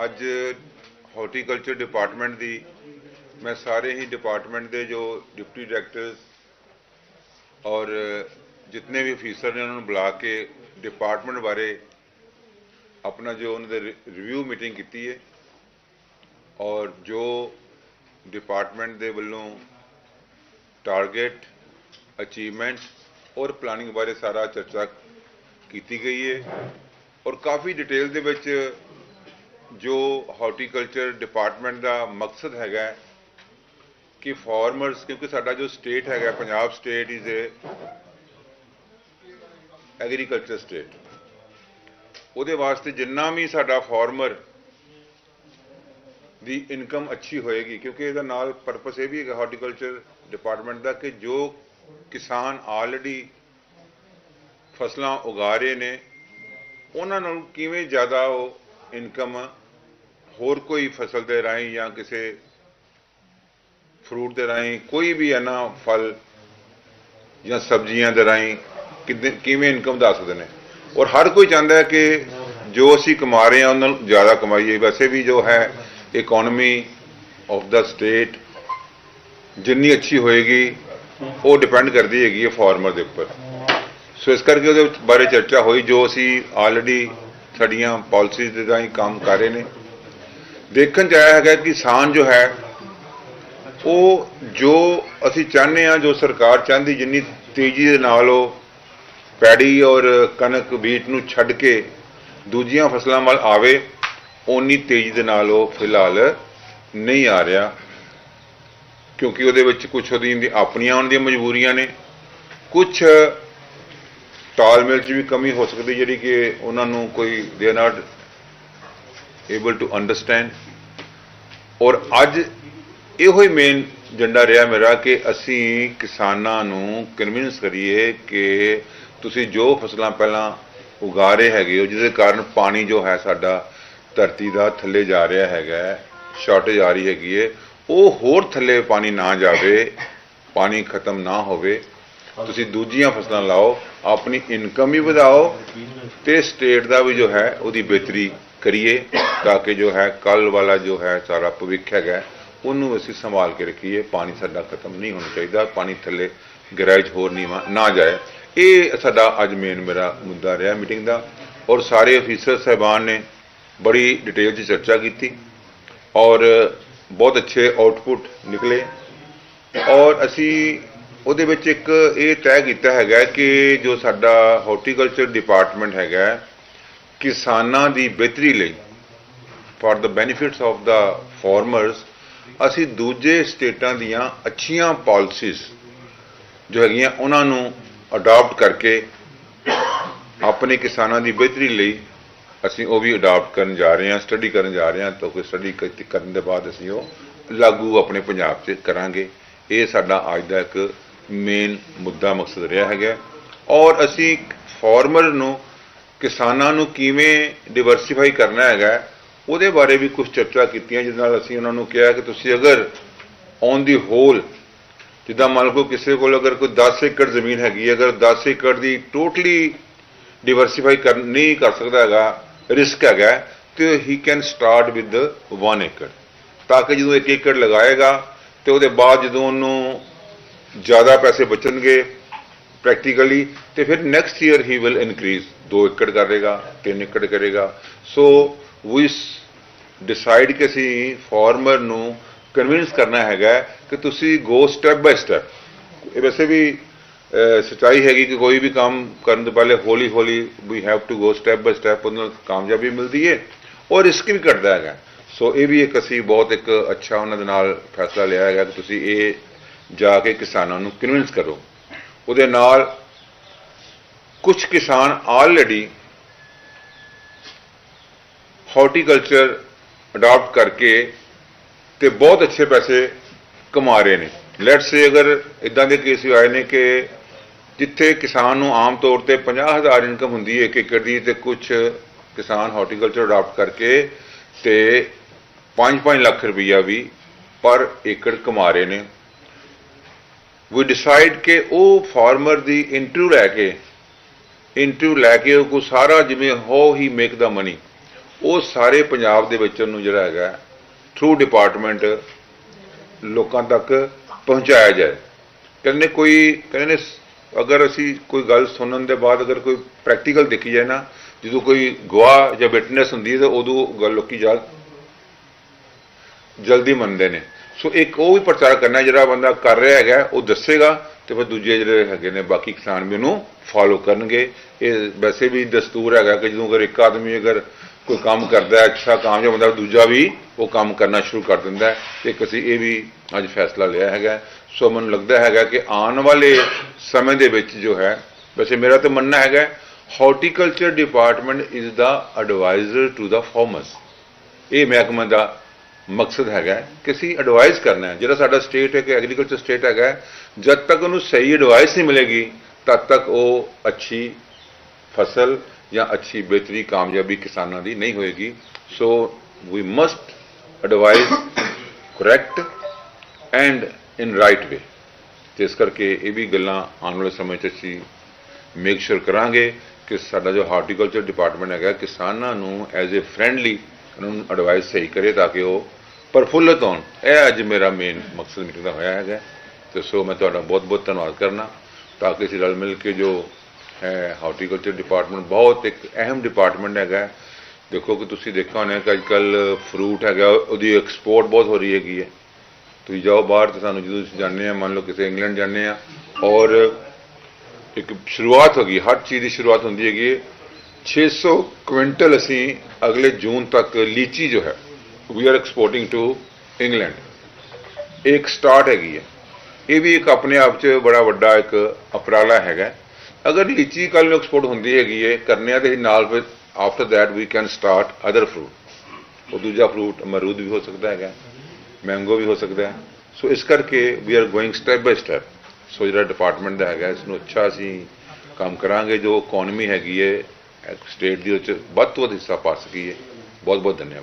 ਅੱਜ horticulture department ਦੀ ਮੈਂ ਸਾਰੇ ਹੀ ਡਿਪਾਰਟਮੈਂਟ ਦੇ ਜੋ ਡਿਪਟੀ ਡਾਇਰੈਕਟਰਸ ਔਰ ਜਿਤਨੇ ਵੀ ਅਫੀਸਰ ਨੇ ਉਹਨਾਂ ਨੂੰ ਬੁਲਾ ਕੇ ਡਿਪਾਰਟਮੈਂਟ ਬਾਰੇ ਆਪਣਾ ਜੋ ਉਹਨਾਂ ਦੇ ਰਿਵਿਊ ਮੀਟਿੰਗ ਕੀਤੀ ਹੈ ਔਰ ਜੋ ਡਿਪਾਰਟਮੈਂਟ ਦੇ ਵੱਲੋਂ ਟਾਰਗੇਟ ਅਚੀਵਮੈਂਟ ਔਰ ਪਲਾਨਿੰਗ ਬਾਰੇ ਸਾਰਾ ਚਰਚਾ ਕੀਤੀ ਗਈ ਹੈ ਔਰ ਕਾਫੀ ਡਿਟੇਲ ਦੇ ਵਿੱਚ ਜੋ ਹਾਰਟੀਕਲਚਰ ਡਿਪਾਰਟਮੈਂਟ ਦਾ ਮਕਸਦ ਹੈਗਾ ਕਿ ਫਾਰਮਰਸ ਕਿਉਂਕਿ ਸਾਡਾ ਜੋ ਸਟੇਟ ਹੈਗਾ Punjab state is a agriculture state ਉਹਦੇ ਵਾਸਤੇ ਜਿੰਨਾ ਵੀ ਸਾਡਾ ਫਾਰਮਰ ਦੀ ਇਨਕਮ ਅੱਛੀ ਹੋਏਗੀ, ਕਿਉਂਕਿ ਇਹਦਾ ਨਾਲ ਪਰਪਸ ਇਹ ਵੀ ਹੈਗਾ ਹਾਰਟੀਕਲਚਰ ਡਿਪਾਰਟਮੈਂਟ ਦਾ ਕਿ ਜੋ ਕਿਸਾਨ ਆਲਰੇਡੀ ਫਸਲਾਂ ਉਗਾ ਰਹੇ ਨੇ, ਉਹਨਾਂ ਨੂੰ ਕਿਵੇਂ ਜ਼ਿਆਦਾ ਉਹ ਇਨਕਮ ਹੋਰ ਕੋਈ ਫਸਲ ਦੇ ਰਾਹੀਂ ਜਾਂ ਕਿਸੇ ਫਰੂਟ ਦੇ ਰਾਹੀਂ ਕੋਈ ਵੀ ਹੈ ਨਾ ਫਲ ਜਾਂ ਸਬਜ਼ੀਆਂ ਦੇ ਰਾਹੀਂ ਕਿੱਦਾਂ- ਕਿਵੇਂ ਇਨਕਮ ਦਾ ਸਕਦੇ ਨੇ? ਔਰ ਹਰ ਕੋਈ ਚਾਹੁੰਦਾ ਹੈ ਕਿ ਜੋ ਅਸੀਂ ਕਮਾ ਰਹੇ ਹਾਂ, ਉਹਨਾਂ ਨੂੰ ਜ਼ਿਆਦਾ ਕਮਾਈਏ। ਵੈਸੇ ਵੀ ਜੋ ਹੈ ਇਕਨੋਮੀ ਆਫ ਦਾ ਸਟੇਟ ਜਿੰਨੀ ਅੱਛੀ ਹੋਏਗੀ, ਉਹ ਡਿਪੈਂਡ ਕਰਦੀ ਹੈਗੀ ਹੈ ਫਾਰਮਰ ਦੇ ਉੱਪਰ। ਸੋ ਇਸ ਕਰਕੇ ਉਹਦੇ ਬਾਰੇ ਚਰਚਾ ਹੋਈ, ਜੋ ਅਸੀਂ ਆਲਰੇਡੀ ਸਾਡੀਆਂ ਪਾਲਿਸੀਜ਼ ਦੇ ਰਾਹੀਂ ਕੰਮ ਕਰ ਰਹੇ ਨੇ। ਦੇਖਣ ਚ ਆਇਆ ਹੈਗਾ ਕਿ ਕਿਸਾਨ ਜੋ ਹੈ, ਉਹ ਜੋ ਅਸੀਂ ਚਾਹੁੰਦੇ ਆ ਜੋ ਸਰਕਾਰ ਚਾਹੁੰਦੀ, ਜਿੰਨੀ ਤੇਜ਼ੀ ਦੇ ਨਾਲ ਉਹ ਪੈੜੀ ਔਰ ਕਣਕ ਬੀਟ ਨੂੰ ਛੱਡ ਕੇ ਦੂਜੀਆਂ ਫਸਲਾਂ ਵੱਲ ਆਵੇ, ਓਨੀ ਤੇਜ਼ੀ ਦੇ ਨਾਲ ਉਹ ਫਿਲਹਾਲ ਨਹੀਂ ਆ ਰਿਹਾ। ਕਿਉਂਕਿ ਉਹਦੇ ਵਿੱਚ ਕੁਝ ਉਹਦੀ ਆਪਣੀਆਂ ਆਉਣ ਦੀਆਂ ਮਜਬੂਰੀਆਂ ਨੇ। ਕੁਝ ਤਾਲਮੇਲ 'ਚ ਵੀ ਕਮੀ ਹੋ ਸਕਦੀ ਜਿਹੜੀ ਕਿ ਉਹਨਾਂ ਨੂੰ ਕੋਈ ਦੇ ਨਾਲ ਏਬਲ ਟੂ ਅੰਡਰਸਟੈਂਡ ਔਰ ਅੱਜ ਇਹੋ ਹੀ ਮੇਨ ਏਜੰਡਾ ਰਿਹਾ ਮੇਰਾ ਕਿ ਅਸੀਂ ਕਿਸਾਨਾਂ ਨੂੰ ਕਨਵਿੰਸ ਕਰੀਏ ਕਿ ਤੁਸੀਂ ਜੋ ਫਸਲਾਂ ਪਹਿਲਾਂ ਉਗਾ ਰਹੇ ਹੈਗੇ ਹੋ, ਜਿਹਦੇ ਕਾਰਨ ਪਾਣੀ ਜੋ ਹੈ ਸਾਡਾ ਧਰਤੀ ਦਾ ਥੱਲੇ ਜਾ ਰਿਹਾ ਹੈਗਾ ਸ਼ਾਰਟੇਜ ਆ ਰਹੀ ਹੈਗੀ ਹੈ, ਉਹ ਹੋਰ ਥੱਲੇ ਪਾਣੀ ਨਾ ਜਾਵੇ, ਪਾਣੀ ਖਤਮ ਨਾ ਹੋਵੇ। ਤੁਸੀਂ ਦੂਜੀਆਂ ਫਸਲਾਂ ਲਾਓ ਆਪਣੀ ਇਨਕਮ ਵੀ ਵਧਾਓ ਤੇ ਸਟੇਟ ਦਾ ਵੀ ਜੋ ਹੈ, ਉਹਦੀ ਬਿਹਤਰੀ ਕਰੀਏ ਤਾਂ ਕਿ ਜੋ ਹੈ ਕੱਲ ਵਾਲਾ ਜੋ ਹੈ, ਸਾਰਾ ਭਵਿੱਖ ਹੈਗਾ, ਉਹਨੂੰ ਅਸੀਂ ਸੰਭਾਲ ਕੇ ਰੱਖੀਏ। ਪਾਣੀ ਸਾਡਾ ਖਤਮ ਨਹੀਂ ਹੋਣਾ ਚਾਹੀਦਾ, ਪਾਣੀ ਥੱਲੇ ਗਹਿਰਾਈ 'ਚ ਹੋਰ ਨੀਵਾਂ ਨਾ ਜਾਏ। ਇਹ ਸਾਡਾ ਅੱਜ ਮੇਨ ਮੇਰਾ ਮੁੱਦਾ ਰਿਹਾ ਮੀਟਿੰਗ ਦਾ ਔਰ ਸਾਰੇ ਅਫੀਸਰ ਸਹਿਬਾਨ ਨੇ ਬੜੀ ਡਿਟੇਲ 'ਚ ਚਰਚਾ ਕੀਤੀ ਔਰ ਬਹੁਤ ਅੱਛੇ ਆਊਟਪੁੱਟ ਨਿਕਲੇ ਔਰ ਅਸੀਂ ਉਹਦੇ ਵਿੱਚ ਇੱਕ ਇਹ ਤੈਅ ਕੀਤਾ ਹੈਗਾ ਕਿ ਜੋ ਸਾਡਾ ਹਾਰਟੀਕਲਚਰ ਡਿਪਾਰਟਮੈਂਟ ਹੈਗਾ ਕਿਸਾਨਾਂ ਦੀ ਬਿਹਤਰੀ ਲਈ for the benefits of the farmers, ਅਸੀਂ ਦੂਜੇ ਸਟੇਟਾਂ ਦੀਆਂ ਅੱਛੀਆਂ ਪਾਲਿਸੀਜ਼ ਜੋ ਹੈਗੀਆਂ ਉਹਨਾਂ ਨੂੰ ਅਡਾਪਟ ਕਰਕੇ ਆਪਣੇ ਕਿਸਾਨਾਂ ਦੀ ਬਿਹਤਰੀ ਲਈ ਅਸੀਂ ਉਹ ਵੀ ਅਡਾਪਟ ਕਰਨ ਜਾ ਰਹੇ ਹਾਂ ਸਟੱਡੀ ਕਰਨ ਜਾ ਰਹੇ ਹਾਂ, ਤਾਂ ਕੋਈ ਸਟੱਡੀ ਕਰਨ ਦੇ ਬਾਅਦ ਅਸੀਂ ਉਹ ਲਾਗੂ ਆਪਣੇ ਪੰਜਾਬ 'ਚ ਕਰਾਂਗੇ। ਇਹ ਸਾਡਾ ਅੱਜ ਦਾ ਇੱਕ ਮੇਨ ਮੁੱਦਾ ਮਕਸਦ ਰਿਹਾ ਹੈਗਾ। ਔਰ ਅਸੀਂ ਫਾਰਮਰ ਨੂੰ, ਕਿਸਾਨਾਂ ਨੂੰ ਕਿਵੇਂ ਡਿਵਰਸੀਫਾਈ ਕਰਨਾ ਹੈਗਾ, ਉਹਦੇ ਬਾਰੇ ਵੀ ਕੁਝ ਚਰਚਾ ਕੀਤੀਆਂ ਜਿਸ ਨਾਲ ਅਸੀਂ ਉਹਨਾਂ ਨੂੰ ਕਿਹਾ ਕਿ ਤੁਸੀਂ ਅਗਰ ਔਨ ਦੀ ਹੋਲ ਜਿੱਦਾਂ ਮੰਨ ਲਓ ਕਿਸੇ ਕੋਲ ਅਗਰ ਕੋਈ 10 ਏਕੜ ਜ਼ਮੀਨ ਹੈਗੀ ਹੈ ਅਗਰ 10 ਏਕੜ ਦੀ ਟੋਟਲੀ ਡਿਵਰਸੀਫਾਈ ਕਰ, ਨਹੀਂ ਕਰ ਸਕਦਾ ਹੈਗਾ ਰਿਸਕ ਹੈਗਾ, ਤੇ ਹੀ ਕੈਨ ਸਟਾਰਟ ਵਿਦ 1 ਏਕੜ ਤਾਂ ਕਿ ਜਦੋਂ 1 ਏਕੜ ਲਗਾਏਗਾ, ਤੇ ਉਹਦੇ ਬਾਅਦ ਜਦੋਂ ਉਹਨੂੰ ਜ਼ਿਆਦਾ ਪੈਸੇ ਬਚਣਗੇ ਪ੍ਰੈਕਟੀਕਲੀ ਤੇ ਫਿਰ next year he will increase 2 ਏਕੜ ਕਰੇਗਾ 3 ਏਕੜ ਕਰੇਗਾ। ਸੋ ਵੀ ਡਿਸਾਈਡ ਕਿ ਅਸੀਂ ਫਾਰਮਰ ਨੂੰ ਕਨਵਿੰਸ ਕਰਨਾ ਹੈਗਾ ਕਿ ਤੁਸੀਂ ਗੋ ਸਟੈਪ ਬਾਈ ਸਟੈਪ ਇਹ ਵੈਸੇ ਵੀ ਅਹ, ਸੱਚਾਈ ਹੈਗੀ ਕਿ ਕੋਈ ਵੀ ਕੰਮ ਕਰਨ ਤੋਂ ਪਹਿਲੇ ਹੌਲੀ ਹੌਲੀ we have to go step by step ਉਹਨਾਂ ਨੂੰ ਕਾਮਯਾਬੀ ਮਿਲਦੀ ਹੈ ਔਰ ਰਿਸਕ ਵੀ ਘਟਦਾ ਹੈਗਾ। ਸੋ ਇਹ ਵੀ ਇੱਕ ਅਸੀਂ ਬਹੁਤ ਇੱਕ ਅੱਛਾ ਉਹਨਾਂ ਦੇ ਨਾਲ ਫੈਸਲਾ ਲਿਆ ਹੈਗਾ ਕਿ ਤੁਸੀਂ ਇਹ ਜਾ ਕੇ ਕਿਸਾਨਾਂ ਨੂੰ ਕਨਵਿੰਸ ਕਰੋ। ਉਹਦੇ ਨਾਲ ਕੁਝ ਕਿਸਾਨ ਆਲਰੇਡੀ ਹਾਰਟੀਕਲਚਰ ਅਡਾਪਟ ਕਰਕੇ ਤੇ ਬਹੁਤ ਅੱਛੇ ਪੈਸੇ ਕਮਾ ਰਹੇ ਨੇ। ਲੈਟਸ ਸੇ ਅਗਰ ਇਦਾਂ ਦੇ ਕੇਸ ਵੀ ਆਏ ਨੇ ਕਿ ਜਿੱਥੇ ਕਿਸਾਨ ਨੂੰ ਆਮ ਤੌਰ ਤੇ 50000 ਇਨਕਮ ਹੁੰਦੀ ਹੈ ਇੱਕ ਏਕੜ ਦੀ ਤੇ ਕੁਝ ਕਿਸਾਨ ਹਾਰਟੀਕਲਚਰ ਅਡਾਪਟ ਕਰਕੇ ਤੇ 5-5 ਲੱਖ ਰੁਪਈਆ ਵੀ ਪਰ ਏਕੜ ਕਮਾ ਰਹੇ ਨੇ। ਵੀ ਡਿਸਾਈਡ ਕਿ ਉਹ ਫਾਰਮਰ ਦੀ ਇੰਟਰਵਿਊ ਲੈ ਕੇ ਇੰਟਰਵਿਊ ਲੈ ਕੇ ਉਹ ਕੋ ਸਾਰਾ ਜਿਵੇਂ how he make the money ਉਹ ਸਾਰੇ ਪੰਜਾਬ ਦੇ ਵਿੱਚ ਉਹਨੂੰ ਜਿਹੜਾ ਹੈਗਾ ਥਰੂ ਡਿਪਾਰਟਮੈਂਟ ਲੋਕਾਂ ਤੱਕ ਪਹੁੰਚਾਇਆ ਜਾਏ ਕਹਿੰਦੇ ਕੋਈ ਕਹਿੰਦੇ ਨੇ ਅਗਰ ਅਸੀਂ ਕੋਈ ਗੱਲ ਸੁਣਨ ਦੇ ਬਾਅਦ ਅਗਰ ਕੋਈ ਪ੍ਰੈਕਟੀਕਲ ਦੇਖੀ ਜਾਏ ਨਾ ਜਦੋਂ ਕੋਈ ਗਵਾਹ ਜਾਂ ਵਿਟਨੈਸ ਹੁੰਦੀ ਹੈ ਤਾਂ ਉਦੋਂ ਗੱਲ ਲੋਕੀ ਜਲ ਜਲਦੀ ਮੰਨਦੇ ਨੇ ਸੋ ਇੱਕ ਉਹ ਵੀ ਪ੍ਰਚਾਰ ਕਰਨਾ ਜਿਹੜਾ ਬੰਦਾ ਕਰ ਰਿਹਾ ਹੈਗਾ, ਉਹ ਦੱਸੇਗਾ ਤੇ ਫਿਰ ਦੂਜੇ ਜਿਹੜੇ ਹੈਗੇ ਨੇ ਬਾਕੀ ਕਿਸਾਨ ਵੀ ਉਹਨੂੰ ਫਾਲੋ ਕਰਨਗੇ। ਇਹ ਵੈਸੇ ਵੀ ਦਸਤੂਰ ਹੈਗਾ ਕਿ ਜਦੋਂ ਅਗਰ ਇੱਕ ਆਦਮੀ ਅਗਰ ਕੋਈ ਕੰਮ ਕਰਦਾ ਹੈ, ਅੱਛਾ ਕਾਮਯਾਬ ਹੁੰਦਾ ਦੂਜਾ ਵੀ ਉਹ ਕੰਮ ਕਰਨਾ ਸ਼ੁਰੂ ਕਰ ਦਿੰਦਾ ਹੈ। ਤੇ ਇੱਕ ਅਸੀਂ ਇਹ ਵੀ ਅੱਜ ਫੈਸਲਾ ਲਿਆ ਹੈਗਾ। ਸੋ ਮੈਨੂੰ ਲੱਗਦਾ ਹੈਗਾ ਕਿ ਆਉਣ ਵਾਲੇ ਸਮੇਂ ਦੇ ਵਿੱਚ ਜੋ ਹੈ, ਵੈਸੇ ਮੇਰਾ ਤਾਂ ਮੰਨਣਾ ਹੈਗਾ horticulture department is the adviser to the farmers ਇਹ ਮਹਿਕਮੇ ਦਾ ਮਕਸਦ ਹੈਗਾ ਕਿ ਅਸੀਂ ਐਡਵਾਈਸ ਕਰਨਾ ਜਿਹੜਾ ਸਾਡਾ ਸਟੇਟ ਹੈ ਕਿ ਐਗਰੀਕਲਚਰ ਸਟੇਟ ਹੈਗਾ ਜਦ ਤੱਕ ਉਹਨੂੰ ਸਹੀ ਐਡਵਾਈਸ ਨਹੀਂ ਮਿਲੇਗੀ, ਤਦ ਤੱਕ ਉਹ ਅੱਛੀ ਫਸਲ ਜਾਂ ਅੱਛੀ ਬਿਹਤਰੀ, ਕਾਮਯਾਬੀ ਕਿਸਾਨਾਂ ਦੀ ਨਹੀਂ ਹੋਏਗੀ। So we must advise correct and in right way ਤੇ ਇਸ ਕਰਕੇ ਇਹ ਵੀ ਗੱਲਾਂ ਆਉਣ ਵਾਲੇ ਸਮੇਂ 'ਚ ਅਸੀਂ ਮੇਕ ਸ਼ੋਰ ਕਰਾਂਗੇ ਕਿ ਸਾਡਾ ਜੋ ਹਾਰਟੀਕਲਚਰ ਡਿਪਾਰਟਮੈਂਟ ਹੈਗਾ, ਕਿਸਾਨਾਂ ਨੂੰ ਐਜ਼ ਅ ਫ੍ਰੈਂਡਲੀ ਉਹਨਾਂ ਨੂੰ ਐਡਵਾਈਸ ਸਹੀ ਕਰੇ ਤਾਂ ਕਿ ਉਹ ਪ੍ਰਫੁੱਲਤ ਹੋਣ ਇਹ ਅੱਜ ਮੇਰਾ ਮੇਨ ਮਕਸਦ ਮੀਟਿੰਗ ਦਾ ਹੋਇਆ ਹੈਗਾ। ਤੇ ਸੋ ਮੈਂ ਤੁਹਾਡਾ ਬਹੁਤ ਬਹੁਤ ਧੰਨਵਾਦ ਕਰਨਾ ਤਾਂ ਕਿ ਅਸੀਂ ਰਲ ਮਿਲ ਕੇ ਜੋ ਹੈ ਹਾਰਟੀਕਲਚਰ ਡਿਪਾਰਟਮੈਂਟ ਬਹੁਤ ਇੱਕ ਅਹਿਮ ਡਿਪਾਰਟਮੈਂਟ ਹੈਗਾ ਦੇਖੋ ਕਿ ਤੁਸੀਂ ਦੇਖਿਆ ਹੋਣਾ ਕਿ ਅੱਜ ਕੱਲ ਫਰੂਟ ਹੈਗਾ, ਉਹਦੀ ਐਕਸਪੋਰਟ ਬਹੁਤ ਹੋ ਰਹੀ ਹੈਗੀ ਹੈ। ਤੁਸੀਂ ਜਾਓ ਬਾਹਰ ਤੇ ਸਾਨੂੰ ਜਦੋਂ ਤੁਸੀਂ ਜਾਂਦੇ ਆ, ਮੰਨ ਲਓ ਕਿਸੇ ਇੰਗਲੈਂਡ ਜਾਂਦੇ ਆ, ਔਰ ਇੱਕ ਸ਼ੁਰੂਆਤ ਹੋ ਗਈ, ਹਰ ਚੀਜ਼ ਦੀ ਸ਼ੁਰੂਆਤ ਹੁੰਦੀ ਹੈਗੀ ਹੈ। 600 ਕੁਇੰਟਲ ਅਸੀਂ ਅਗਲੇ ਜੂਨ ਤੱਕ ਲੀਚੀ ਜੋ ਹੈ we are exporting to England ਇੱਕ ਸਟਾਰਟ ਹੈਗੀ ਹੈ ਇਹ ਵੀ ਇੱਕ ਆਪਣੇ ਆਪ 'ਚ ਬੜਾ ਵੱਡਾ ਇੱਕ ਉਪਰਾਲਾ ਹੈਗਾ ਅਗਰ ਲੀਚੀ ਕੱਲ ਨੂੰ ਐਕਸਪੋਰਟ ਹੁੰਦੀ ਹੈਗੀ ਹੈ ਕਰਨੇ ਆ ਤੇ ਨਾਲ ਫਿਰ after that we can start other fruit ਉਹ ਦੂਜਾ ਫਰੂਟ ਅਮਰੂਦ ਵੀ ਹੋ ਸਕਦਾ ਹੈਗਾ ਮੈਂਗੋ ਵੀ ਹੋ ਸਕਦਾ ਹੈ ਸੋ ਇਸ ਕਰਕੇ we are going step by step so ਜਿਹੜਾ ਡਿਪਾਰਟਮੈਂਟ ਦਾ ਹੈਗਾ ਇਸ ਨੂੰ ਅੱਛਾ ਅਸੀਂ ਕੰਮ ਕਰਾਂਗੇ ਜੋ ਇਕਨੋਮੀ ਹੈਗੀ ਹੈ ਸਟੇਟ ਦੀ ਉਹ 'ਚ ਵੱਧ ਤੋਂ ਵੱਧ ਹਿੱਸਾ ਪਾ ਸਕੀਏ ਬਹੁਤ ਬਹੁਤ ਧੰਨਵਾਦ